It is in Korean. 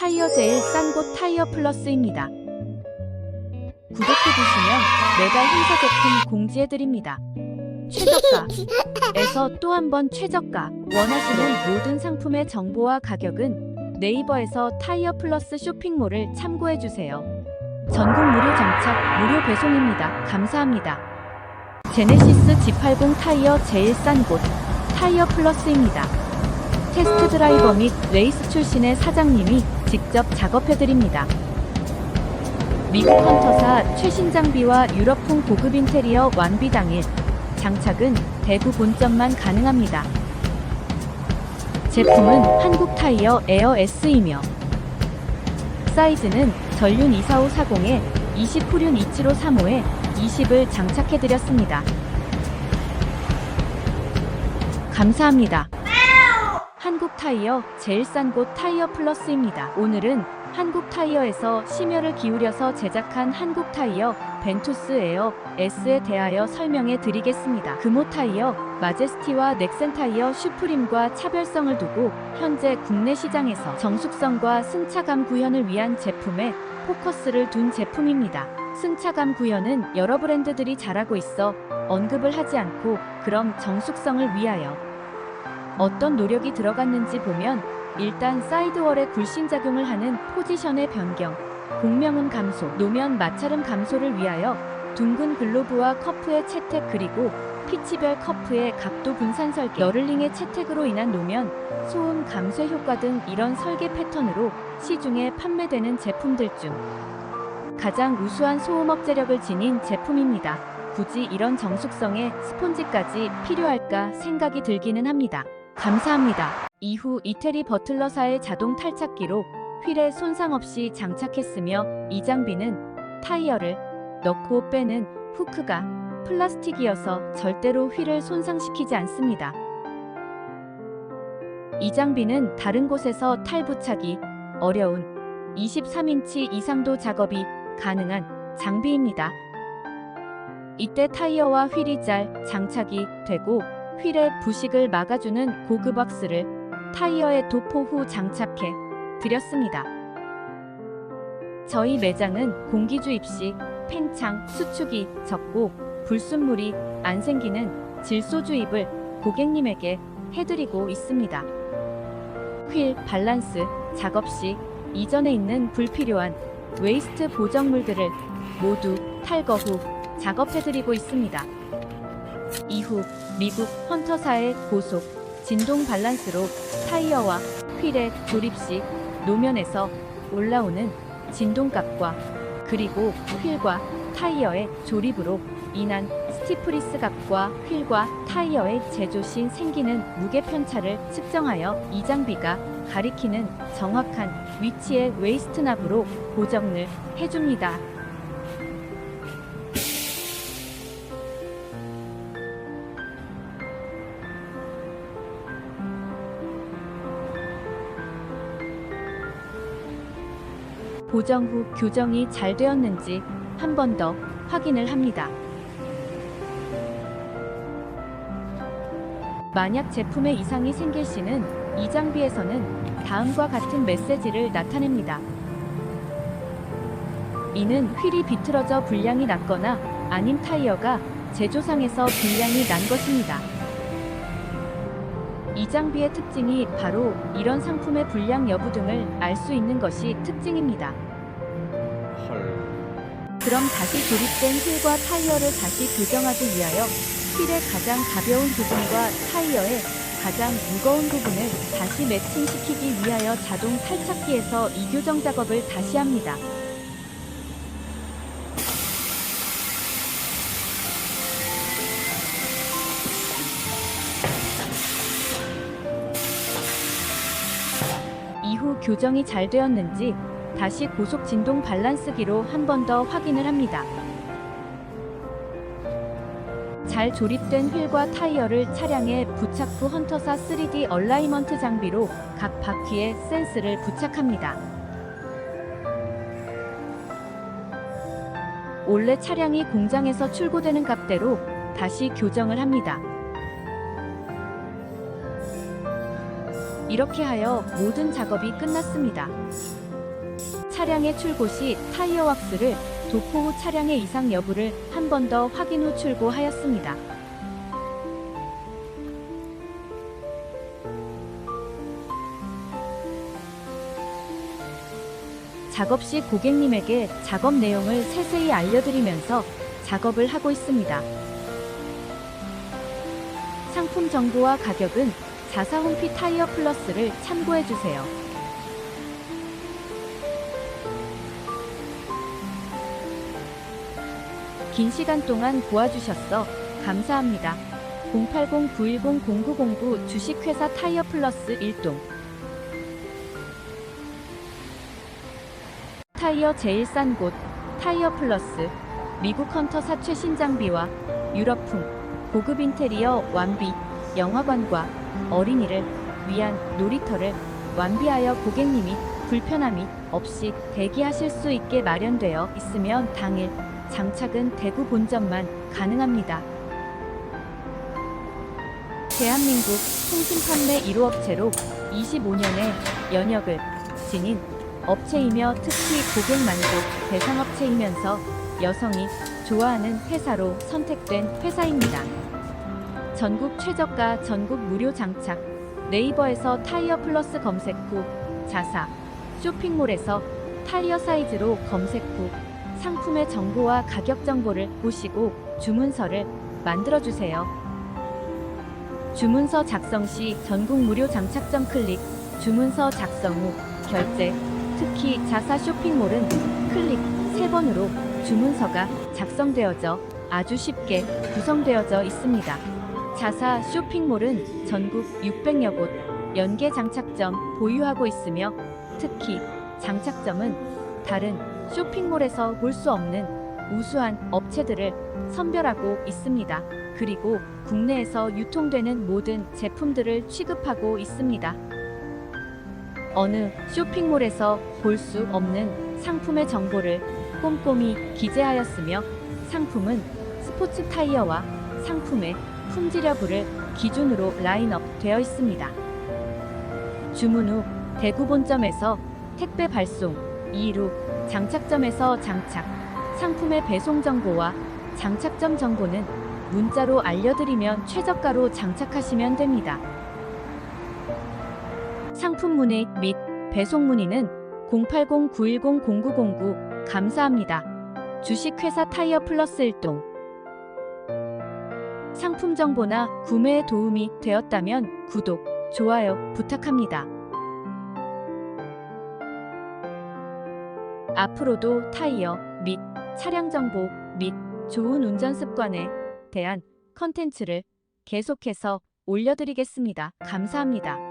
타이어 제일 싼 곳 타이어 플러스입니다. 구독해주시면 매달 행사 제품 공지해드립니다. 최저가에서 또 한 번 최저가 원하시는 모든 상품의 정보와 가격은 네이버에서 타이어 플러스 쇼핑몰을 참고해주세요. 전국 무료 정착, 무료 배송입니다. 감사합니다. 제네시스 G80 타이어 제일 싼 곳 타이어 플러스입니다. 테스트 드라이버 및 레이스 출신의 사장님이 직접 작업해드립니다. 미국 헌터사 최신 장비와 유럽풍 고급 인테리어 완비 당일 장착은 대구 본점만 가능합니다. 제품은 한국 타이어 에어 S이며 사이즈는 전륜 24540에 20 후륜 2735에 20을 장착해드렸습니다. 감사합니다. 타이어 제일 싼 곳 타이어 플러스입니다. 오늘은 한국 타이어에서 심혈을 기울여서 제작한 한국 타이어 벤투스 에어 S에 대하여 설명해 드리겠습니다. 금호 타이어, 마제스티와 넥센 타이어 슈프림과 차별성을 두고 현재 국내 시장에서 정숙성과 승차감 구현을 위한 제품에 포커스를 둔 제품입니다. 승차감 구현은 여러 브랜드들이 잘하고 있어 언급을 하지 않고 그럼 정숙성을 위하여 어떤 노력이 들어갔는지 보면 일단 사이드월의 굴신작용을 하는 포지션의 변경, 공명음 감소, 노면 마찰음 감소를 위하여 둥근 글로브와 커프의 채택 그리고 피치별 커프의 각도 분산 설계, 너를링의 채택으로 인한 노면, 소음 감쇄 효과 등 이런 설계 패턴으로 시중에 판매되는 제품들 중 가장 우수한 소음 억제력을 지닌 제품입니다. 굳이 이런 정숙성에 스폰지까지 필요할까 생각이 들기는 합니다. 감사합니다. 이후 이태리 버틀러사의 자동 탈착기로 휠에 손상 없이 장착했으며 이 장비는 타이어를 넣고 빼는 후크가 플라스틱이어서 절대로 휠을 손상시키지 않습니다. 이 장비는 다른 곳에서 탈부착이 어려운 23인치 이상도 작업이 가능한 장비입니다. 이때 타이어와 휠이 잘 장착이 되고 휠의 부식을 막아주는 고급 박스를 타이어에 도포 후 장착해 드렸습니다. 저희 매장은 공기주입 시 팽창, 수축이 적고 불순물이 안 생기는 질소 주입을 고객님에게 해드리고 있습니다. 휠 밸런스 작업 시 이전에 있는 불필요한 웨이스트 보정물들을 모두 탈거 후 작업해드리고 있습니다. 이후 미국 헌터사의 고속 진동 밸런스로 타이어와 휠의 조립 시 노면에서 올라오는 진동값과 그리고 휠과 타이어의 조립으로 인한 스티프리스 값과 휠과 타이어의 제조 시 생기는 무게 편차를 측정하여 이 장비가 가리키는 정확한 위치의 웨이스트 납으로 고정을 해줍니다. 보정 후 교정이 잘 되었는지 한 번 더 확인을 합니다. 만약 제품에 이상이 생길 시는 이 장비에서는 다음과 같은 메시지를 나타냅니다. 이는 휠이 비틀어져 불량이 났거나 아님 타이어가 제조상에서 불량이 난 것입니다. 이 장비의 특징이 바로 이런 상품의 불량 여부 등을 알 수 있는 것이 특징입니다. 헐. 그럼 다시 조립된 휠과 타이어를 다시 교정하기 위하여 휠의 가장 가벼운 부분과 타이어의 가장 무거운 부분을 다시 매칭시키기 위하여 자동 탈착기에서 이 교정 작업을 다시 합니다. 교정이 잘 되었는지 다시 고속 진동 밸런스기로 한 번 더 확인을 합니다. 잘 조립된 휠과 타이어를 차량에 부착 후 헌터사 3D 얼라이먼트 장비로 각 바퀴에 센스를 부착합니다. 원래 차량이 공장에서 출고되는 값대로 다시 교정을 합니다. 이렇게 하여 모든 작업이 끝났습니다. 차량의 출고 시 타이어 왁스를 도포 후 차량의 이상 여부를 한 번 더 확인 후 출고하였습니다. 작업 시 고객님에게 작업 내용을 세세히 알려드리면서 작업을 하고 있습니다. 상품 정보와 가격은 자사 홈피 타이어 플러스를 참고해 주세요. 긴 시간 동안 도와주셨어 감사합니다. 080-910-0909 주식회사 타이어 플러스 1동 타이어 제일 싼 곳 타이어 플러스 미국 헌터사 최신 장비와 유럽풍 고급 인테리어 완비 영화관과 어린이를 위한 놀이터를 완비하여 고객님이 불편함이 없이 대기하실 수 있게 마련되어 있으면 당일 장착은 대구 본점만 가능합니다. 대한민국 통신 판매 1호 업체로 25년의 연역을 지닌 업체이며 특히 고객 만족 대상 업체이면서 여성이 좋아하는 회사로 선택된 회사입니다. 전국 최저가 전국 무료 장착 네이버에서 타이어 플러스 검색 후 자사 쇼핑몰에서 타이어 사이즈로 검색 후 상품의 정보와 가격 정보를 보시고 주문서를 만들어 주세요. 주문서 작성 시 전국 무료 장착점 클릭 주문서 작성 후 결제 특히 자사 쇼핑몰은 클릭 3번으로 주문서가 작성되어져 아주 쉽게 구성되어져 있습니다. 자사 쇼핑몰은 전국 600여 곳 연계 장착점 보유하고 있으며 특히 장착점은 다른 쇼핑몰에서 볼 수 없는 우수한 업체들을 선별하고 있습니다. 그리고 국내에서 유통되는 모든 제품들을 취급하고 있습니다. 어느 쇼핑몰에서 볼 수 없는 상품의 정보를 꼼꼼히 기재하였으며 상품은 스포츠 타이어와 상품의 품질 여부를 기준으로 라인업 되어 있습니다. 주문 후 대구 본점에서 택배 발송, 이후 장착점에서 장착, 상품의 배송 정보와 장착점 정보는 문자로 알려드리면 최저가로 장착하시면 됩니다. 상품 문의 및 배송 문의는 080-910-0909 감사합니다. 주식회사 타이어 플러스 1동 상품 정보나 구매에 도움이 되었다면 구독, 좋아요 부탁합니다. 앞으로도 타이어 및 차량 정보 및 좋은 운전 습관에 대한 컨텐츠를 계속해서 올려드리겠습니다. 감사합니다.